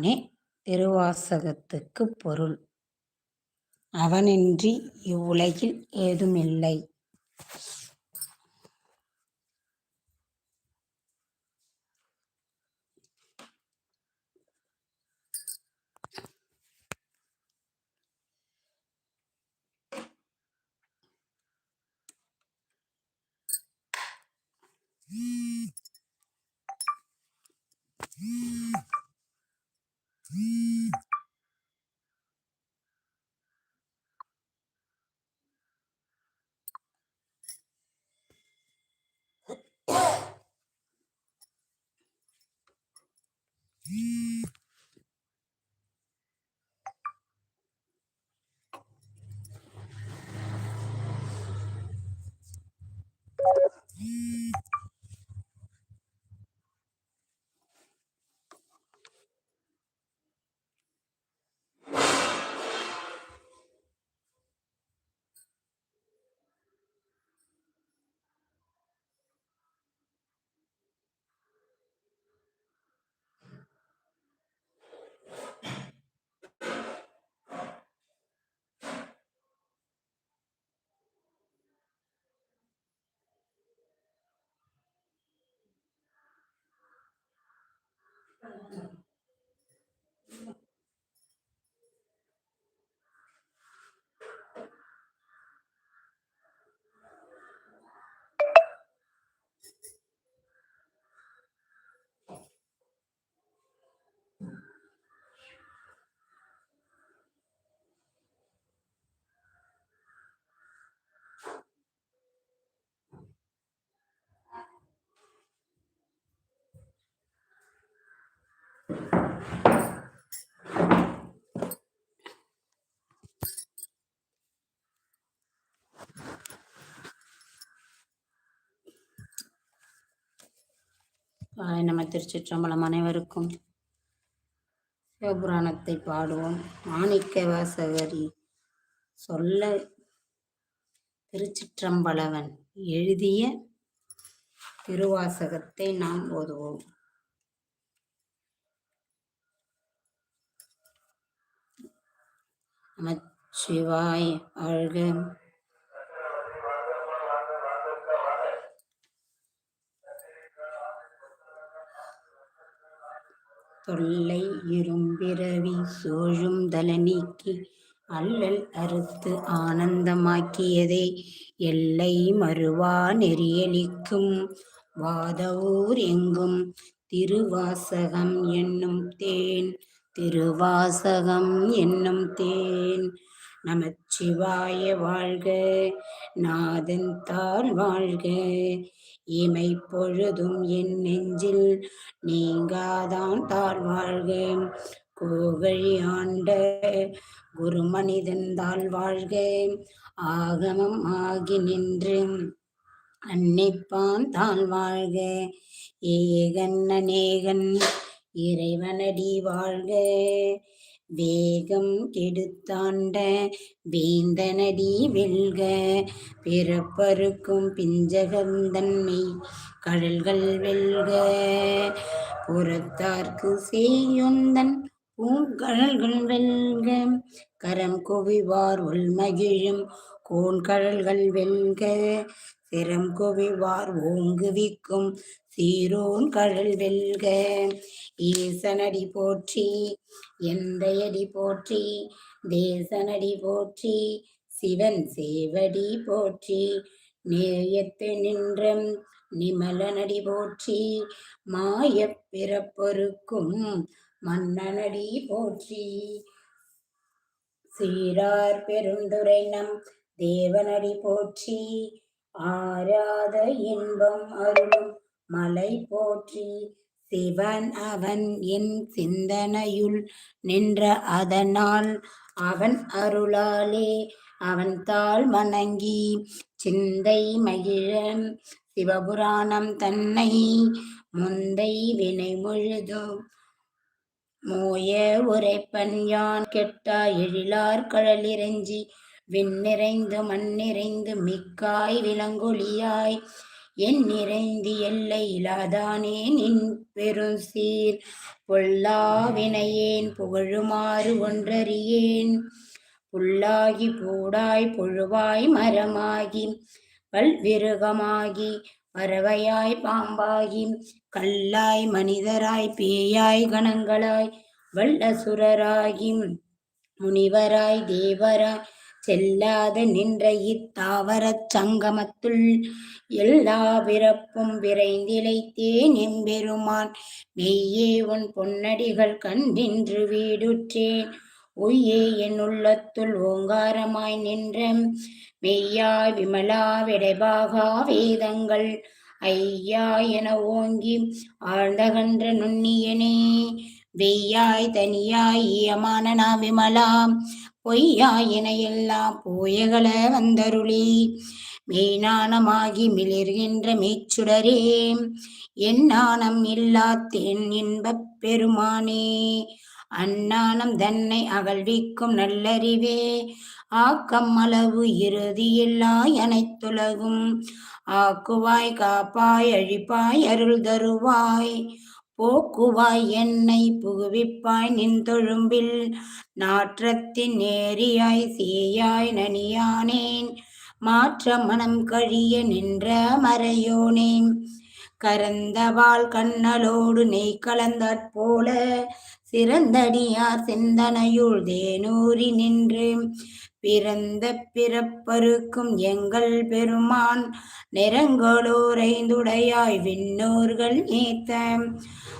எம்பெருமானே திருவாசகத்துக்குப் பொருள். அவனின்றி இவ்வுலகில் ஏதுமில்லை. காலை நம்ம திருச்சிற்றம்பலம் அனைவருக்கும் சிவபுராணத்தை பாடுவோம். மாணிக்க வாசகரி சொல்ல திருச்சிற்றம்பலவன் எழுதிய திருவாசகத்தை நாம் ஓதுவோம். நமச்சிவாய் வாழ்க தொல்லை இரும்பிறவி சோழும் தல நீக்கி அல்லல் அறுத்து ஆனந்தமாக்கியதே. எல்லை மறுவா நெறியலிக்கும் வாதவூர் எங்கும் திருவாசகம் என்னும் தேன். திருவாசகம் என்னும் தேன். நமச்சிவாய வாழ்க நாதன் தாள் வாழ்க. இமை பொழுதும் என் நெஞ்சில் நீங்காதான் தாழ் வாழ்க. கோகழி ஆண்ட குரு மனிதன் தாழ் வாழ்க. ஆகமம் ஆகி நின்று அன்னிப்பான் தாழ் வாழ்க. ஏகன் அநேகன் இறைவனடி வாழ்க. வேகம் கெடுத்தாண்ட வேந்தனடி வெல்க. பிறப்பருக்கும் பிஞ்சகந்தன்மை கடல்கள் வெல்க. புறத்தார்க்கு செய்யுந்தன் பூங்கடல்கள் வெல்க. கரம் குவிவார் உள்மகிழும் கோண்கடல்கள் வெல்க. சிரம் குவிவார் ஓங்குவிக்கும் சீரோன் கடல் வெல்க. ஈசனடி போற்றி எந்தையடி போற்றி தேசனடி போற்றி சிவன் சேவடி போற்றி நேயத்து நின்றம் நிமலனடி போற்றி மாய பிறப்பொருக்கும் மன்னனடி போற்றி. சீரார் பெருந்துரை நம் தேவனடி போற்றி ஆராத இன்பம் அருளும் மலை போற்றி சிவன் அவன் என் சிந்தனையுள் நின்ற அதனால் அவன் அருளாலே அவன் தாள் வணங்கி சிந்தை மகிழன் சிவபுராணம் தன்னை முந்தை வினை முழுதும் மோய உரைப்பன் யான் கெட்டா எழிலார் கடலிறஞ்சி விண்ணிறைந்து மண்ணிறைந்து மிக்காய் விலங்குலியாய் என் நிறைந்து எல்லை இலாதானே நின் பெருசீர் பொல்லாவினையேன் புகழுமாறு ஒன்றறியேன். புல்லாகி பூடாய் புழுவாய் மரமாகி பல்விருகமாகி பறவையாய் பாம்பாகி கல்லாய் மனிதராய் பேயாய் கணங்களாய் வல்லசுரராகி முனிவராய் தேவராய் செல்லாத நின்ற இத்தாவரச் சங்கமத்துள் எல்லா பிறப்பும் விரைந்திழைத்தேன் எம்பெருமான். மெய்யே உன் பொன்னடிகள் கண்டின்று வீடுற்றேன். உய்யே என் உள்ளத்துள் ஓங்காரமாய் நின்ற மெய்யாய் விமலா விடைபாகா வேதங்கள். ஐயா என ஓங்கி ஆழ்ந்தகன்ற நுண்ணியனே. வெய்யாய் தனியாய் ஈயமான நான் விமலா பொய்யாயின எல்லாம் போயகள வந்தருளி. மெய்ஞானமாகி மிளிர்கின்ற மெய்ச்சுடரே என்னானம் இல்லா இன்பப் பெருமானே. அந்நானம் தன்னை அகழ்விக்கும் நல்லறிவே ஆக்கம் அளவு இறுதியில்லாய் அனைத்துலகும் ஆக்குவாய் காப்பாய் அழிப்பாய் அருள் தருவாய். போக்குவாய் என்னை புகுவிப்பாய் நின் தொழும்பில். நாற்றத்தின் நேரியாய் சீயாய் நனியானேன். மாற்ற மனம் கழிய நின்ற மறையோனே. கரந்தவாள் கண்ணலோடு நெய் கலந்தாற்போல சிறந்தடியார் சிந்தனையுள் தேனூரி நின்று. பிறந்த பிறப்பருக்கும் எங்கள் பெருமான் நிறங்களோரைந்துடையாய் விண்ணோர்கள் நீத்த.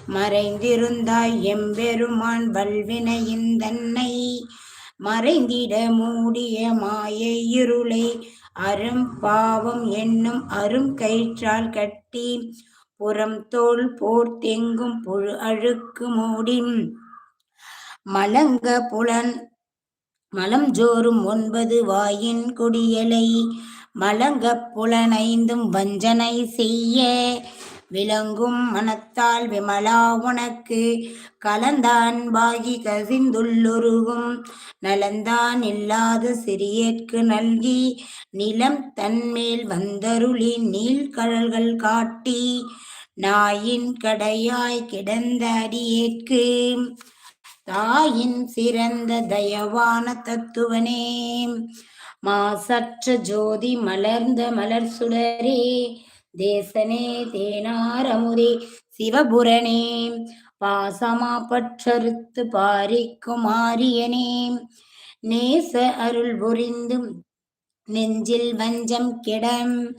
மறைந்திருந்தாய் எம்பெருமான் வல்வினையின் தன்னை. மறைந்திட மூடிய மாயை இருளை அரும் பாவம் என்னும் அரும் கயிற்றால் கட்டி புறம் தோல் போர்த்தெங்கும் புழு அழுக்கு மூடி மலங்க புலன் மலம் ஜோறும் ஒன்பது வாயின் குடியலை மலங்க புலனைந்தும் வஞ்சனை செய்ய. விளங்கும் மனத்தால் விமலா உனக்கு கலந்தான் பாகி கசிந்துள்ளுருகும். நலந்தான் இல்லாத சிறியற்கு நல்கி நிலம் தன்மேல் வந்தருளி நீள்கழல்கள் காட்டி நாயின் கடையாய் கிடந்த அடியேற்கு. தாயின் சிறந்த தயவான தத்துவனே. மாசற்ற ஜோதி மலர்ந்த மலர் சுடரே. தேசனே தேனாரமுதே சிவபுரனே பாசமா பற்றறுத்து பாரிக்கும் ஆரியனே. நேச அருள் புரிந்தும் நெஞ்சில் வஞ்சம் கிடம்.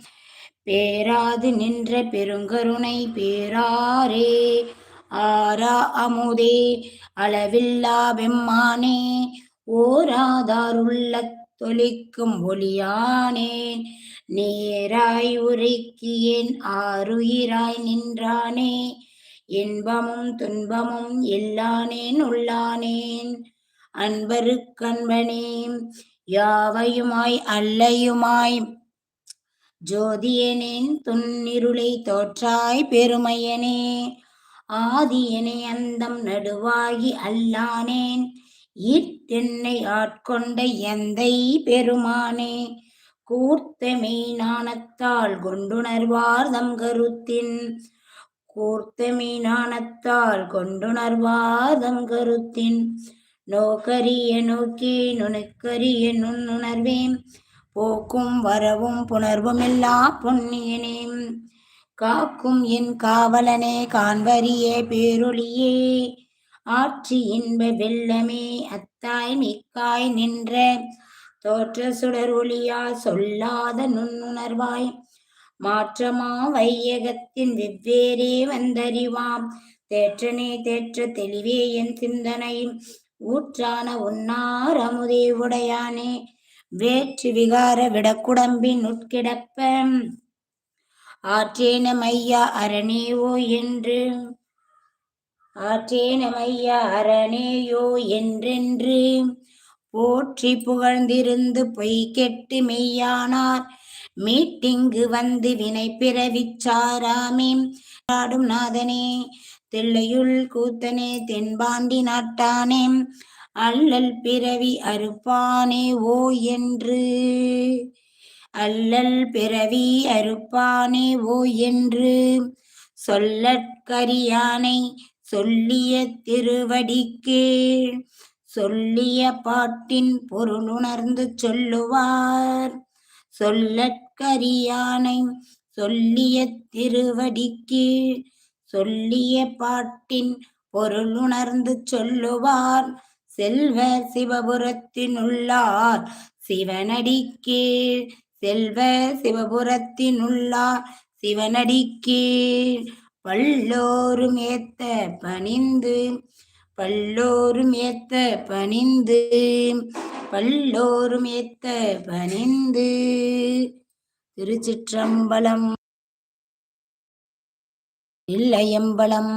பேராது நின்ற பெருங்கருணை பேராரே. ஆரா அமுதே அளவில்லா வெம்மானே ஓராதாருள்ள தொலிக்கும் ஒளியானேன் நேராய் உரைக்கியேன் ஆறுயிராய் நின்றானே இன்பமும் துன்பமும் எல்லானேன் உள்ளானேன். அன்பருக்கன்பனே யாவையுமாய் அல்லையுமாய் ஜோதியனேன் துன்னிருளை தோற்றாய் பெருமையனே. ஆதியனே அந்தம் நடுவாகி அல்லானேன். ஈர்த்தென்னை ஆட்கொண்ட எந்தை பெருமானே. கூர்த்த மெய்ஞானத்தால் கொண்டுணர்வார்தம் கருத்தின் கூர்த்த மெய்ஞானத்தால் கொண்டுணர்வார்தம் கருத்தின் நோக்கரிய நோக்கே நுணுக்கரிய நுண்ணுணர்வேம் போக்கும் வரவும் புணர்வும் எல்லா பொன்னியனே காக்கும் என் காவலனே கான்வரியே பேரொழியே. ஆற்றி இன்ப வெள்ளமே அத்தாய் மிக்காய் நின்ற. தோற்ற சுடர் ஒளியா சொல்லாத நுண்ணுணர்வாய். மாற்றமா வையகத்தின் வெவ்வேறே வந்தறிவாம். தேற்றனே தேற்ற தெளிவே என் சிந்தனையும் ஊற்றான உன்னார் அமுதே உடையானே. வேற்று விகார விடக்குடம்பின் உட்கிடப்ப ஆற்றேனமையா அரணேவோ என்று. ஆற்றேனமையா அரணேயோ என்றென்று. போற்றி புகழ்ந்திருந்து பொய் கெட்டு மெய்யானார். மீட்டிங்கு வந்து வினை பிறவிச்சாராமே ஆடும் நாதனே தில்லையுள் கூத்தனே தென்பாண்டி நாட்டானே. அல்லல் பிறவி அறுப்பானே ஓ என்று. அல்லல் பிறவி அறுப்பானே ஓ என்று சொல்லற்கரியானை சொல்லிய திருவடிக்கே. சொல்லிய பாட்டின் பொருளுணர்ந்து சொல்லுவார். சொல்லற்கரியானை சொல்லிய திருவடிக்கு. சொல்லிய பாட்டின் பொருளுணர்ந்து சொல்லுவார். செல்வ சிவபுரத்தினுள்ளார் சிவனடிக்கே. செல்வ சிவபுரத்தினுள்ளார் சிவனடிக்கே. பல்லோரும் ஏத்த பணிந்து பல்லோரும் ஏத்த பணிந்து பல்லோரும் ஏத்த பணிந்து. திருச்சிற்றம்பலம் இல்லையம்பலம்.